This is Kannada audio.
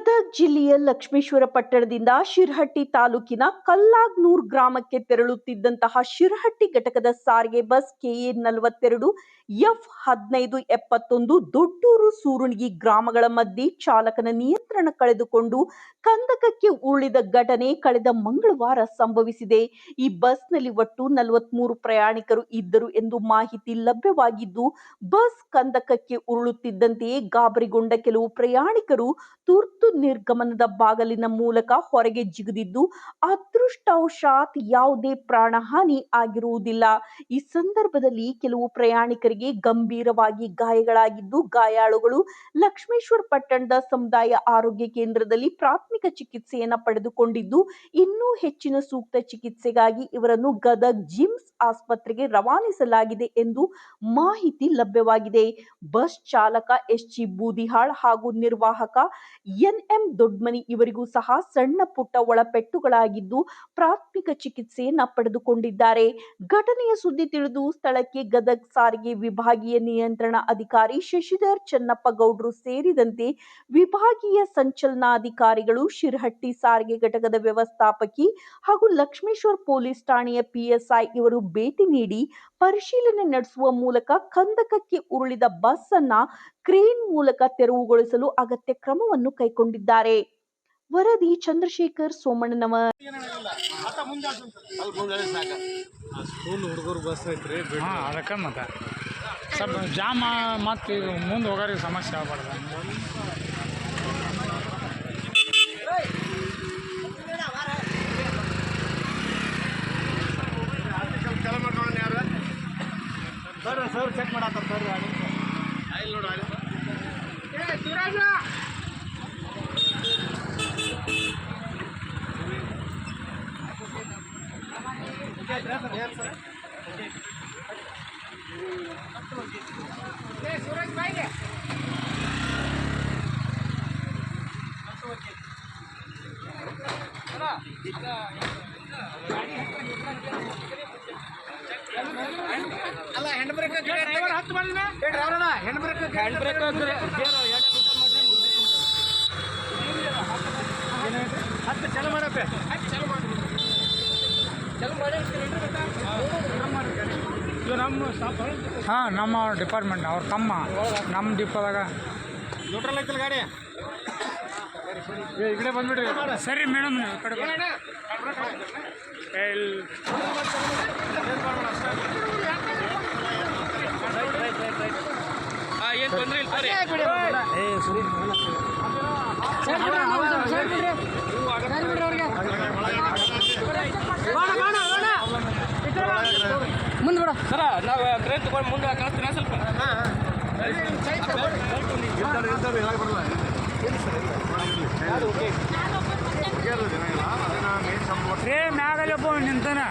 ಗದಗ ಜಿಲ್ಲೆಯ ಲಕ್ಷ್ಮೇಶ್ವರ ಪಟ್ಟಣದಿಂದ ಶಿರಹಟ್ಟಿ ತಾಲೂಕಿನ ಕಲ್ಲಾಗ್ನೂರ್ ಗ್ರಾಮಕ್ಕೆ ತೆರಳುತ್ತಿದ್ದಂತಹ ಶಿರಹಟ್ಟಿ ಘಟಕದ ಸಾರಿಗೆ ಬಸ್ ಕೆಎ ನಲವತ್ತೆರಡು, ಎಫ್ ಹದಿನೈದು, ಎಪ್ಪತ್ತೊಂದು ದೊಡ್ಡೂರು ಸೂರುಣಿಗಿ ಗ್ರಾಮಗಳ ಮಧ್ಯೆ ಚಾಲಕನ ನಿಯಂತ್ರಣ ಕಳೆದುಕೊಂಡು ಕಂದಕಕ್ಕೆ ಉರುಳಿದ ಘಟನೆ ಕಳೆದ ಮಂಗಳವಾರ ಸಂಭವಿಸಿದೆ. ಈ ಬಸ್ನಲ್ಲಿ ಒಟ್ಟು ನಲವತ್ಮೂರು ಪ್ರಯಾಣಿಕರು ಇದ್ದರು ಎಂದು ಮಾಹಿತಿ ಲಭ್ಯವಾಗಿದ್ದು, ಬಸ್ ಕಂದಕಕ್ಕೆ ಉರುಳುತ್ತಿದ್ದಂತೆಯೇ ಗಾಬರಿಗೊಂಡ ಕೆಲವು ಪ್ರಯಾಣಿಕರು ತುರ್ತು ನಿರ್ಗಮನದ ಬಾಗಲಿನ ಮೂಲಕ ಹೊರಗೆ ಜಿಗಿದಿದ್ದು, ಅದೃಷ್ಟವಶಾತ್ ಯಾವುದೇ ಪ್ರಾಣಹಾನಿ ಆಗಿರುವುದಿಲ್ಲ. ಈ ಸಂದರ್ಭದಲ್ಲಿ ಕೆಲವು ಪ್ರಯಾಣಿಕರಿಗೆ ಗಂಭೀರವಾಗಿ ಗಾಯಗಳಾಗಿದ್ದು, ಗಾಯಾಳುಗಳು ಲಕ್ಷ್ಮೇಶ್ವರ ಪಟ್ಟಣದ ಸಮುದಾಯ ಆರೋಗ್ಯ ಕೇಂದ್ರದಲ್ಲಿ ಪ್ರಾಥಮಿಕ ಚಿಕಿತ್ಸೆಯನ್ನ ಪಡೆದುಕೊಂಡಿದ್ದು, ಇನ್ನೂ ಹೆಚ್ಚಿನ ಸೂಕ್ತ ಚಿಕಿತ್ಸೆಗಾಗಿ ಇವರನ್ನು ಗದಗ್ ಜಿಮ್ಸ್ ಆಸ್ಪತ್ರೆಗೆ ರವಾನಿಸಲಾಗಿದೆ ಎಂದು ಮಾಹಿತಿ ಲಭ್ಯವಾಗಿದೆ. ಬಸ್ ಚಾಲಕ ಎಸ್ ಜಿ ಬೂದಿಹಾಳ್ ಹಾಗೂ ನಿರ್ವಾಹಕ ಎನ್ಎಂ ದೊಡ್ಮನಿ ಇವರಿಗೂ ಸಹ ಸಣ್ಣ ಪುಟ್ಟ ಒಳಪೆಟ್ಟುಗಳಾಗಿದ್ದು ಪ್ರಾಥಮಿಕ ಚಿಕಿತ್ಸೆಯನ್ನ ಪಡೆದುಕೊಂಡಿದ್ದಾರೆ. ಘಟನೆಯ ಸುದ್ದಿ ತಿಳಿದು ಸ್ಥಳಕ್ಕೆ ಗದಗ್ ಸಾರಿಗೆ ವಿಭಾಗೀಯ ನಿಯಂತ್ರಣ ಅಧಿಕಾರಿ ಶಶಿಧರ್ ಚನ್ನಪ್ಪ ಗೌಡ್ರು ಸೇರಿದಂತೆ ವಿಭಾಗೀಯ ಸಂಚಲನಾಧಿಕಾರಿಗಳು ಶಿರಹಟ್ಟಿ ಸಾರಿಗೆ ಘಟಕದ ವ್ಯವಸ್ಥಾಪಕಿ ಹಾಗೂ ಲಕ್ಷ್ಮೇಶ್ವರ್ ಪೊಲೀಸ್ ಠಾಣೆಯ ಪಿಎಸ್ಐ ಇವರು ಭೇಟಿ ನೀಡಿ ಪರಿಶೀಲನೆ ನಡೆಸುವ ಮೂಲಕ ಕಂದಕಕ್ಕೆ ಉರುಳಿದ ಬಸ್ ಅನ್ನ ಕ್ರೇನ್ ಮೂಲಕ ತೆರವುಗೊಳಿಸಲು ಅಗತ್ಯ ಕ್ರಮವನ್ನು ಕೈಗೊಂಡಿದ್ದಾರೆ. ವರದಿ ಚಂದ್ರಶೇಖರ್ ಸೋಮಣ್ಣನವರ್. ಜಾಮ ಮತ್ತು ಮುಂದೆ ಹೋಗೋರಿಗೆ ಸಮಸ್ಯೆ ಆಗ್ಬಾರ್ದು. ಸರ್ ಸರ್ ಚೆಕ್ ಮಾಡತ್ತಾರ ಸರ್ ಆಯಿಲ್ ನೋಡು. ಆಯಿಲ್ ಅಲ್ಲ ಹ್ಯಾಂಡ್ ಬ್ರೇಕ್ ಡ್ರೈವರ್ ಹತ್ತು ಮಾಡಿನ driver hand brake hand brake ಹತ್ತು ಚಲೋ ಮಾಡಪ್ಪೆ. ಚಲೋ ಮಾಡಿ ಚಲೋ ಮಾಡಿ ಇವ್ ನಮ್ಮ ಹಾಂ ನಮ್ಮ ಡಿಪಾರ್ಟ್ಮೆಂಟ್ ಅವ್ರ ತಮ್ಮ. ನಮ್ಮ ಡಿಪೋದಾಗ ನ್ಯೂಟ್ರಲ್ ಐತಲ್ಲ ಗಾಡಿ? ಏ, ಈ ಕಡೆ ಬಂದ್ಬಿಡ್ರಿ. ಸರಿ ಮೇಡಮ್ ನೀವು ಕಡೆ. ಮುಂದೆ ಬಿಡ ಸರ ನಾವು ಟ್ರೈನ್ ತಗೊಂಡು ಮುಂದೆ ಕಳಿಸ್ತೀನಿ ಸ್ವಲ್ಪ ರೇ ಮ್ಯಾಗಲ್ಲಿ ಒಬ್ಬ ನಿಂತಾನ